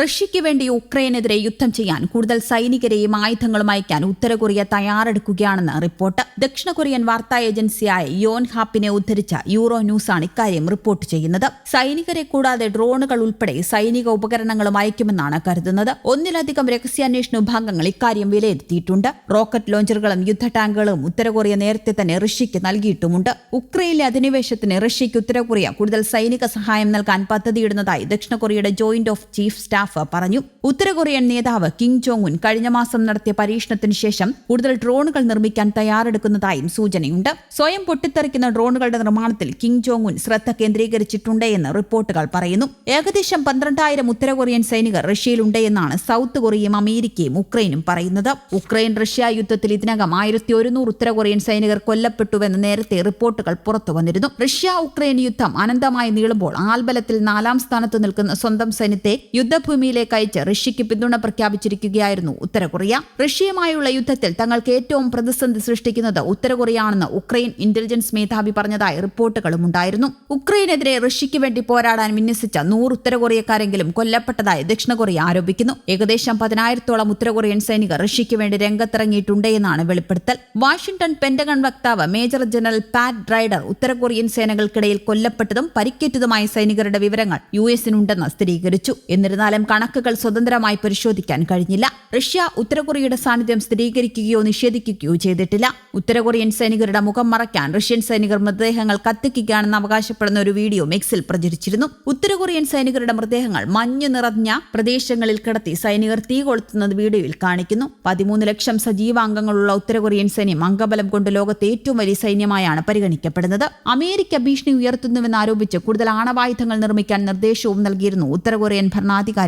റഷ്യയ്ക്ക് വേണ്ടി യുക്രൈനെതിരെ യുദ്ധം ചെയ്യാൻ കൂടുതൽ സൈനികരെയും ആയുധങ്ങളും അയക്കാൻ ഉത്തര കൊറിയ തയ്യാറെടുക്കുകയാണെന്ന് റിപ്പോർട്ട്. ദക്ഷിണ കൊറിയൻ വാർത്താ ഏജൻസിയായ യോൻ ഹാപ്പിനെ ഉദ്ധരിച്ച യൂറോ ന്യൂസാണ് ഇക്കാര്യം റിപ്പോർട്ട് ചെയ്യുന്നത്. സൈനികരെ കൂടാതെ ഡ്രോണുകൾ ഉൾപ്പെടെ സൈനിക ഉപകരണങ്ങളും അയക്കുമെന്നാണ് കരുതുന്നത്. ഒന്നിലധികം രഹസ്യാന്വേഷണ വിഭാഗങ്ങൾ ഇക്കാര്യം വിലയിരുത്തിയിട്ടുണ്ട്. റോക്കറ്റ് ലോഞ്ചറുകളും യുദ്ധ ടാങ്കുകളും ഉത്തര കൊറിയ നേരത്തെ തന്നെ റഷ്യയ്ക്ക് നൽകിയിട്ടുമുണ്ട്. ഉക്രൈനിലെ അധിനിവേശത്തിന് റഷ്യയ്ക്ക് ഉത്തര കൊറിയ കൂടുതൽ സൈനിക സഹായം നൽകാൻ പദ്ധതിയിടുന്നതായി ദക്ഷിണ കൊറിയയുടെ ജോയിന്റ് ഓഫ് ചീഫ് സ്റ്റാഫ് പറഞ്ഞു. ഉത്തര കൊറിയൻ നേതാവ് കിം ജോങ് ഉൻ കഴിഞ്ഞ മാസം നടത്തിയ പരീക്ഷണത്തിന് ശേഷം കൂടുതൽ ഡ്രോണുകൾ നിർമ്മിക്കാൻ തയ്യാറെടുക്കുന്നതായും സൂചനയുണ്ട്. സ്വയം പൊട്ടിത്തെറിക്കുന്ന ഡ്രോണുകളുടെ നിർമ്മാണത്തിൽ കിം ജോങ് ഉൻ ശ്രദ്ധ കേന്ദ്രീകരിച്ചിട്ടുണ്ട് എന്ന് റിപ്പോർട്ടുകൾ പറയുന്നു. ഏകദേശം പന്ത്രണ്ടായിരം ഉത്തര കൊറിയൻ സൈനികർ റഷ്യയിലുണ്ട് എന്നാണ് സൗത്ത് കൊറിയയും അമേരിക്കയും ഉക്രൈനും പറയുന്നത്. ഉക്രൈൻ റഷ്യ യുദ്ധത്തിൽ ഇതിനകം ആയിരത്തി ഒരുന്നൂറ് ഉത്തര കൊറിയൻ സൈനികർ കൊല്ലപ്പെട്ടുവെന്ന് നേരത്തെ റിപ്പോർട്ടുകൾ പുറത്തുവന്നിരുന്നു റഷ്യ ഉക്രൈൻ യുദ്ധം അനന്തമായി നീളുമ്പോൾ ആൽബലത്തിൽ നാലാം സ്ഥാനത്ത് നിൽക്കുന്ന സ്വന്തം സൈന്യത്തെ യുദ്ധഭൂമിയിലേക്ക് അയച്ച് റഷ്യയ്ക്ക് പിന്തുണ പ്രഖ്യാപിച്ചിരിക്കുകയായിരുന്നു ഉത്തര കൊറിയ റഷ്യയുമായുള്ള യുദ്ധത്തിൽ തങ്ങൾക്ക് ഏറ്റവും പ്രതിസന്ധി സൃഷ്ടിക്കുന്നത് ഉത്തര കൊറിയയാണെന്ന് ഉക്രൈൻ ഇന്റലിജൻസ് മേധാവി പറഞ്ഞതായി റിപ്പോർട്ടുകളും ഉണ്ടായിരുന്നു. ഉക്രൈനെതിരെ റഷ്യയ്ക്ക് വേണ്ടി പോരാടാൻ വിന്യസിച്ച നൂറ് ഉത്തര കൊറിയക്കാരെങ്കിലും കൊല്ലപ്പെട്ടതായി ദക്ഷിണ കൊറിയ ആരോപിക്കുന്നു. ഏകദേശം പതിനായിരത്തോളം ഉത്തര കൊറിയൻ സൈനികർ റഷ്യയ്ക്ക് വേണ്ടി രംഗത്തിറങ്ങിയിട്ടുണ്ട് എന്നാണ് വെളിപ്പെടുത്തൽ. വാഷിംഗ്ടൺ പെന്റഗൺ വക്താവ് മേജർ ജനറൽ പാറ്റ് ഡ്രൈഡർ ഉത്തര കൊറിയൻ സേനകൾക്കിടയിൽ കൊല്ലപ്പെട്ടതും പരിക്കേറ്റതുമായ സൈനികരുടെ വിവരങ്ങൾ യു എസിനുണ്ടെന്ന് സ്ഥിരീകരിച്ചു. എന്നിരുന്നാലും കണക്കുകൾ സ്വതന്ത്രമായി പരിശോധിക്കാൻ കഴിഞ്ഞില്ല. റഷ്യ ഉത്തരകൊറിയയുടെ സാന്നിധ്യം സ്ഥിരീകരിക്കുകയോ നിഷേധിക്കുകയോ ചെയ്തിട്ടില്ല. ഉത്തരകൊറിയൻ സൈനികരുടെ മുഖം മറയ്ക്കാൻ റഷ്യൻ സൈനികർ മൃതദേഹങ്ങൾ കത്തിക്കുകയാണെന്ന് അവകാശപ്പെടുന്ന ഒരു വീഡിയോ മെക്സിൽ പ്രചരിച്ചിരുന്നു. ഉത്തരകൊറിയൻ സൈനികരുടെ മൃതദേഹങ്ങൾ മഞ്ഞു നിറഞ്ഞ പ്രദേശങ്ങളിൽ കിടത്തി സൈനികർ തീ കൊളുത്തുന്നത് വീഡിയോയിൽ കാണിക്കുന്നു. പതിമൂന്ന് ലക്ഷം സജീവാംഗങ്ങളുള്ള ഉത്തരകൊറിയൻ സൈന്യം അംഗബലം കൊണ്ട് ലോകത്തെ ഏറ്റവും വലിയ സൈന്യമായാണ് പരിഗണിക്കപ്പെടുന്നത്. അമേരിക്ക ഭീഷണി ഉയർത്തുന്നുവെന്ന് ആരോപിച്ച് കൂടുതൽ ആണവായുധങ്ങൾ നിർമ്മിക്കാൻ നിർദ്ദേശവും നൽകിയിരുന്നു ഉത്തര കൊറിയൻ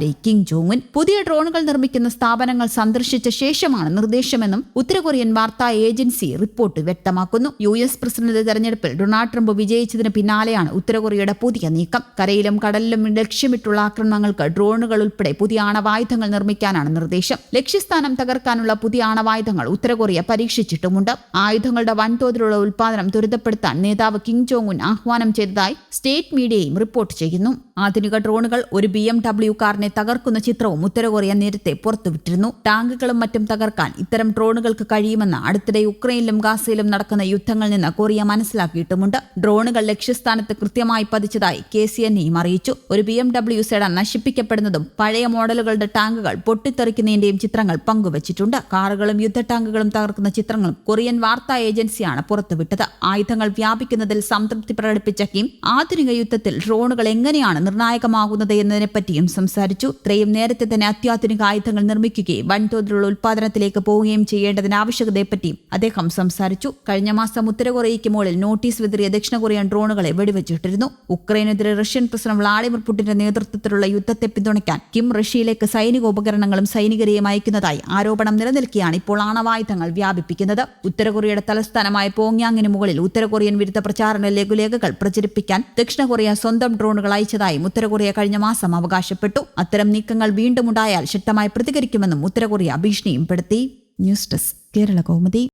ഭരണാധികാരി കിം ജോങ് ഉൻ പുതിയ ഡ്രോണുകൾ നിർമ്മിക്കുന്ന സ്ഥാപനങ്ങൾ സന്ദർശിച്ച ശേഷമാണ് നിർദ്ദേശമെന്നും ഉത്തരകൊറിയൻ വാർത്താ ഏജൻസി റിപ്പോർട്ട് വ്യക്തമാക്കുന്നു. യു എസ് പ്രസിഡന്റ് തെരഞ്ഞെടുപ്പിൽ ഡൊണാൾഡ് ട്രംപ് വിജയിച്ചതിന് പിന്നാലെയാണ് ഉത്തരകൊറിയയുടെ പുതിയ നീക്കം. കരയിലും കടലിലും ലക്ഷ്യമിട്ടുള്ള ആക്രമണങ്ങൾക്ക് ഡ്രോണുകൾ ഉൾപ്പെടെ പുതിയ ആണവായുധങ്ങൾ നിർമ്മിക്കാനാണ് നിർദ്ദേശം. ലക്ഷ്യസ്ഥാനം തകർക്കാനുള്ള പുതിയ ആണവായുധങ്ങൾ ഉത്തരകൊറിയ പരീക്ഷിച്ചിട്ടുമുണ്ട്. ആയുധങ്ങളുടെ വൻതോതിലുള്ള ഉൽപാദനം ത്വരിതപ്പെടുത്താൻ നേതാവ് കിം ജോങ് ഉൻ ആഹ്വാനം ചെയ്തതായി സ്റ്റേറ്റ് മീഡിയയും റിപ്പോർട്ട് ചെയ്യുന്നു. ആധുനിക ഡ്രോണുകൾ ഒരു ബി എം ഡബ്ല്യു കാറിനെ തകർക്കുന്ന ചിത്രവും ഉത്തരകൊറിയ നേരത്തെ പുറത്തുവിട്ടിരുന്നു. ടാങ്കുകളും മറ്റും തകർക്കാൻ ഇത്തരം ഡ്രോണുകൾക്ക് കഴിയുമെന്ന് അടുത്തിടെ യുക്രൈനിലും ഗാസയിലും നടക്കുന്ന യുദ്ധങ്ങളിൽ നിന്ന് കൊറിയ മനസ്സിലാക്കിയിട്ടുമുണ്ട്. ഡ്രോണുകൾ ലക്ഷ്യസ്ഥാനത്ത് കൃത്യമായി പതിച്ചതായി കെ സി എൻ ഇയും അറിയിച്ചു. ഒരു ബി എം ഡബ്ല്യു സെഡൻ നശിപ്പിക്കപ്പെടുന്നതും പഴയ മോഡലുകളുടെ ടാങ്കുകൾ പൊട്ടിത്തെറിക്കുന്നതിന്റെയും ചിത്രങ്ങൾ പങ്കുവച്ചിട്ടുണ്ട്. കാറുകളും യുദ്ധ ടാങ്കുകളും തകർക്കുന്ന ചിത്രങ്ങളും കൊറിയൻ വാർത്താ ഏജൻസിയാണ് പുറത്തുവിട്ടത്. ആയുധങ്ങൾ വ്യാപിക്കുന്നതിൽ സംതൃപ്തി പ്രകടിപ്പിച്ച കിം ആധുനിക യുദ്ധത്തിൽ ഡ്രോണുകൾ എങ്ങനെയാണ് നിർണായകമാകുന്നത് എന്നതിനെപ്പറ്റിയും സംസാരിച്ചു. ഇത്രയും നേരത്തെ തന്നെ അത്യാധുനിക ആയുധങ്ങൾ നിർമ്മിക്കുകയും വൻതോതിലുള്ള ഉൽപാദനത്തിലേക്ക് പോവുകയും ചെയ്യേണ്ടതിന്റെ ആവശ്യകതയെപ്പറ്റിയും അദ്ദേഹം സംസാരിച്ചു. കഴിഞ്ഞ മാസം ഉത്തര കൊറിയയ്ക്ക് മുകളിൽ നോട്ടീസ് വിതറിയ ദക്ഷിണ കൊറിയൻ ഡ്രോണുകളെ വെടിവെച്ചിട്ടിരുന്നു. ഉക്രൈനെതിരെ റഷ്യൻ പ്രസിഡന്റ് വ്ളാഡിമിർ പുടിന്റെ നേതൃത്വത്തിലുള്ള യുദ്ധത്തെ പിന്തുണയ്ക്കാൻ കിം റഷ്യയിലേക്ക് സൈനിക ഉപകരണങ്ങളും സൈനികരെയും അയക്കുന്നതായി ആരോപണം നിലനിൽക്കുകയാണ് ഇപ്പോൾ ആണവായുധങ്ങൾ വ്യാപിപ്പിക്കുന്നത്. ഉത്തര കൊറിയയുടെ തലസ്ഥാനമായ പോങ്യാങ്ങിന് മുകളിൽ ഉത്തര കൊറിയൻ വിരുദ്ധ പ്രചാരണ ലഘുലേഖകൾ പ്രചരിപ്പിക്കാൻ ദക്ഷിണ കൊറിയ സ്വന്തം ഡ്രോണുകൾ അയച്ചതായും ഉത്തര കൊറിയ കഴിഞ്ഞ മാസം അവകാശപ്പെട്ടു. അത്തരം നീക്കങ്ങൾ വീണ്ടും ഉണ്ടായാൽ ശക്തമായി പ്രതികരിക്കുമെന്നും ഉത്തരകൊറിയ ഭീഷണിയും പെടുത്തി. News desk Kerala Kaumudi.